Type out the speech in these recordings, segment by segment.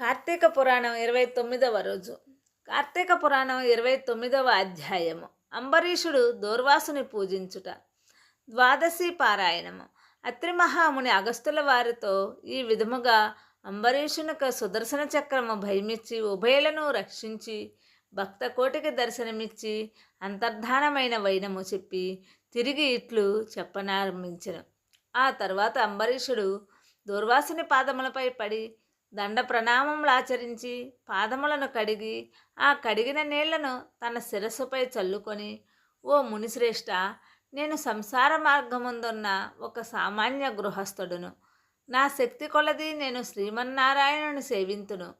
కార్తీక పురాణం ఇరవై తొమ్మిదవ రోజు. కార్తీక పురాణం ఇరవై తొమ్మిదవ అధ్యాయము. అంబరీషుడు దూర్వాసుని పూజించుట. ద్వాదశి పారాయణము. అత్రిమహాముని అగస్తుల వారితో ఈ విధముగా అంబరీషునికి సుదర్శన చక్రము భయమిచ్చి ఉభయలను రక్షించి భక్త కోటికి దర్శనమిచ్చి అంతర్ధానమైన వైనము చెప్పి తిరిగి ఇట్లు చెప్పనారంభించను. ఆ తర్వాత అంబరీషుడు దూర్వాసుని పాదములపై పడి దండ ప్రణామములాచరించి పాదములను కడిగి ఆ కడిగిన నీళ్ళను తన శిరస్సుపై చల్లుకొని ఓ మునిశ్రేష్ఠ నేను సంసార మార్గముందున్న ఒక సామాన్య గృహస్థుడును. నా శక్తి కొలది నేను శ్రీమన్నారాయణుని సేవింతును.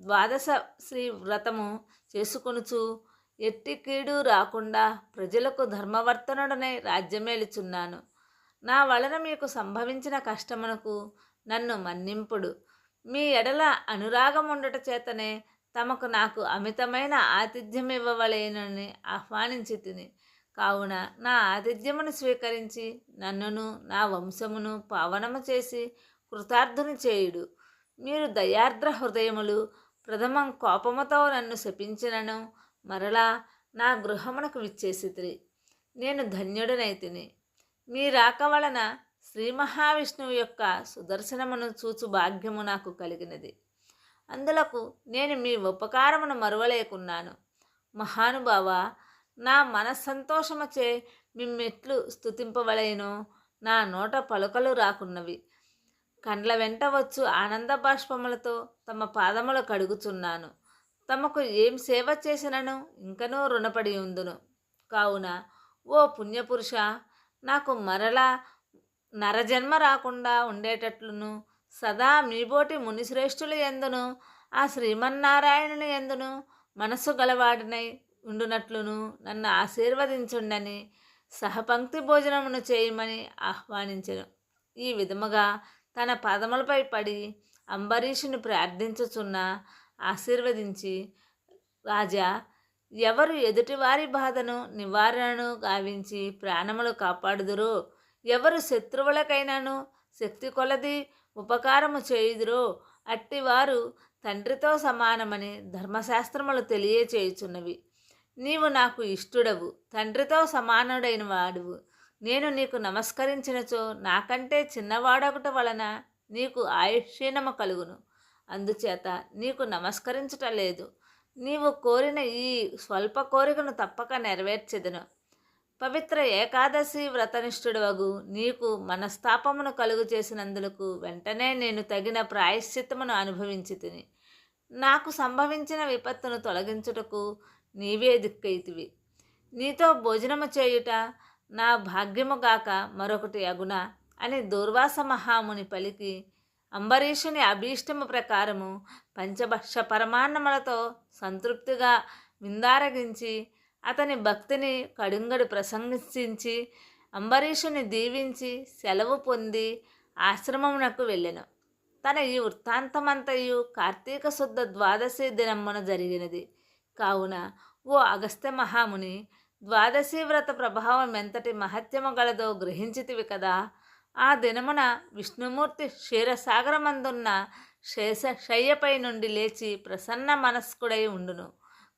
ద్వాదశ శ్రీ వ్రతము చేసుకొనుచు ఎట్టి కీడు రాకుండా ప్రజలకు ధర్మవర్తనుడనై రాజ్యమేలుచున్నాను. నా వలన మీకు సంభవించిన కష్టమునకు నన్ను మన్నింపుడు. మీ ఎడల అనురాగం ఉండట చేతనే తమకు నాకు అమితమైన ఆతిథ్యం ఇవ్వవలేనని ఆహ్వానించి తిని. కావున నా ఆతిథ్యమును స్వీకరించి నన్నును నా వంశమును పావనము చేసి కృతార్థుని చేయుడు. మీరు దయార్ద్ర హృదయములు ప్రథమం కోపముతో నన్ను శపించినను మరలా నా గృహమునకు విచ్చేసితిరి. నేను ధన్యుడనైతిని మీ రాక వలన శ్రీ మహావిష్ణువు యొక్క సుదర్శనమును చూచు భాగ్యము నాకు కలిగినది. అందులకు నేను మీ ఉపకారమును మరువలేకున్నాను. మహానుభావ నా మనస్సంతోషముచే మిమ్మెట్లు స్థుతింపవలేను నా నోట పలుకలు రాకున్నవి. కండ్ల వెంట వచ్చు ఆనంద బాష్పములతో తమ పాదములు కడుగుచున్నాను. తమకు ఏం సేవ చేసినను ఇంకనూ రుణపడి ఉందును. కావున ఓ పుణ్యపురుష నాకు మరలా నరజన్మ రాకుండా ఉండేటట్లును. సదా మీబోటి మునిశ్రేష్ఠుల ఎందును? ఆ శ్రీమన్నారాయణుని ఎందును? మనస్సు గలవాడినై ఉండునట్లును నన్ను ఆశీర్వదించుండని సహపంక్తి భోజనమును చేయమని ఆహ్వానించను. ఈ విధముగా తన పాదములపై పడి అంబరీషుని ప్రార్థించుచున్న ఆశీర్వదించి రాజా ఎవరు ఎదుటివారి బాధను నివారణను గావించి ప్రాణములు కాపాడుదురో? ఎవరు శత్రువులకైనాను శక్తి కొలది ఉపకారము చేయుదురో అట్టివారు తండ్రితో సమానమని ధర్మశాస్త్రములు తెలియచేయుచున్నవి. నీవు నాకు ఇష్టుడవు తండ్రితో సమానుడైన వాడువు. నేను నీకు నమస్కరించినచో నాకంటే చిన్నవాడొకటి వలన నీకు ఆయుష్యనము కలుగును. అందుచేత నీకు నమస్కరించుట లేదు. నీవు కోరిన ఈ స్వల్ప కోరికను తప్పక నెరవేర్చెదను. పవిత్ర ఏకాదశి వ్రతనిష్ఠుడవగు. నీకు మనస్తాపమును కలుగు చేసినందులకు వెంటనే నేను తగిన ప్రాయశ్చిత్తమును అనుభవించి తిని నాకు సంభవించిన విపత్తును తొలగించుటకు నీవే దిక్కైతివి నీతో భోజనము చేయుట నా భాగ్యముగాక మరొకటి అగుణ అని దూర్వాస మహాముని పలికి అంబరీషుని అభీష్టము ప్రకారము పంచభక్ష పరమాన్నములతో సంతృప్తిగా విందారగించి అతని భక్తిని కడుంగడు ప్రశంసించి అంబరీషుని దీవించి సెలవు పొంది ఆశ్రమమునకు వెళ్ళెను. తన ఈ వృత్తాంతమంతయు కార్తీక శుద్ధ ద్వాదశి దినమున జరిగినది. కావున ఓ అగస్త్య మహాముని ద్వాదశి వ్రత ప్రభావం ఎంతటి మహత్యము గలదో గ్రహించితివి కదా. ఆ దినమున విష్ణుమూర్తి క్షీరసాగరమందున్న శేష శయ్యపై నుండి లేచి ప్రసన్న మనస్కుడై ఉండును.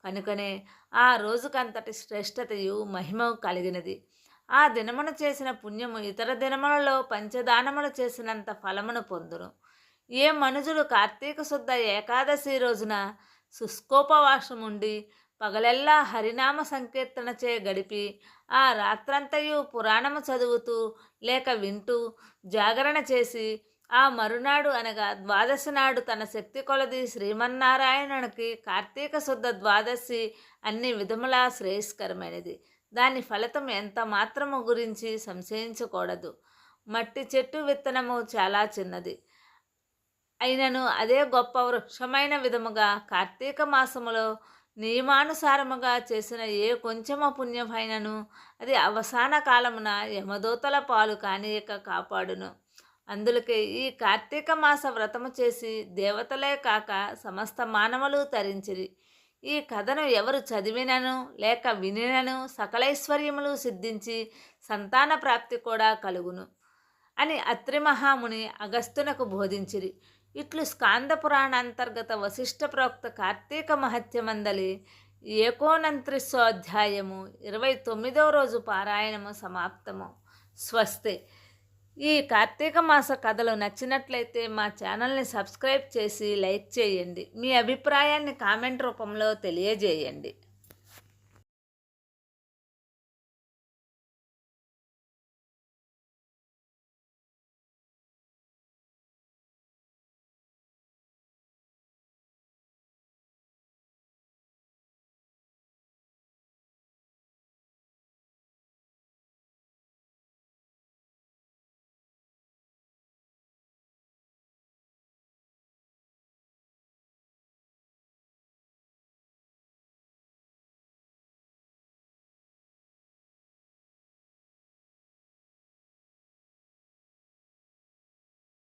కనుకనే ఆ రోజుకంతటి శ్రేష్టతయు మహిమ కలిగినది. ఆ దినమున చేసిన పుణ్యము ఇతర దినములలో పంచదానములు చేసినంత ఫలమును పొందును. ఏ మనుజుడు కార్తీక శుద్ధ ఏకాదశి రోజున శుష్కోపవాసముండి పగలెల్లా హరినామ సంకీర్తనచే గడిపి ఆ రాత్రంతయు పురాణము చదువుతూ లేక వింటూ జాగరణ చేసి ఆ మరునాడు అనగా ద్వాదశి నాడు తన శక్తి కొలది శ్రీమన్నారాయణునికి కార్తీక శుద్ధ ద్వాదశి అన్ని విధములా శ్రేయస్కరమైనది. దాని ఫలితం ఎంత మాత్రము గురించి సంశయించకూడదు. మట్టి చెట్టు విత్తనము చాలా చిన్నది. అయినను అదే గొప్ప వృక్షమైన విధముగా కార్తీక మాసములో నియమానుసారముగా చేసిన ఏ కొంచెమ పుణ్యమైనను అది అవసాన కాలమున యమదూతల పాలు కానీయక కాపాడును. అందులకే ఈ కార్తీక మాస వ్రతము చేసి దేవతలే కాక సమస్త మానవులు తరించిరి. ఈ కథను ఎవరు చదివినను లేక వినినను సకలైశ్వర్యములు సిద్ధించి సంతాన ప్రాప్తి కూడా కలుగును అని అత్రి మహాముని అగస్త్యునకు బోధించిరి. ఇట్లు స్కాంద పురాణ అంతర్గత వశిష్ఠ ప్రోక్త కార్తీక మహత్యమందలి ఏకోనంత్రిస్వాధ్యాయము ఇరవై తొమ్మిదవ రోజు పారాయణము సమాప్తము. స్వస్తి. ఈ కార్తీక మాస కథలు నచ్చినట్లయితే మా ఛానల్ని సబ్స్క్రైబ్ చేసి లైక్ చేయండి. మీ అభిప్రాయాన్ని కామెంట్ రూపంలో తెలియజేయండి.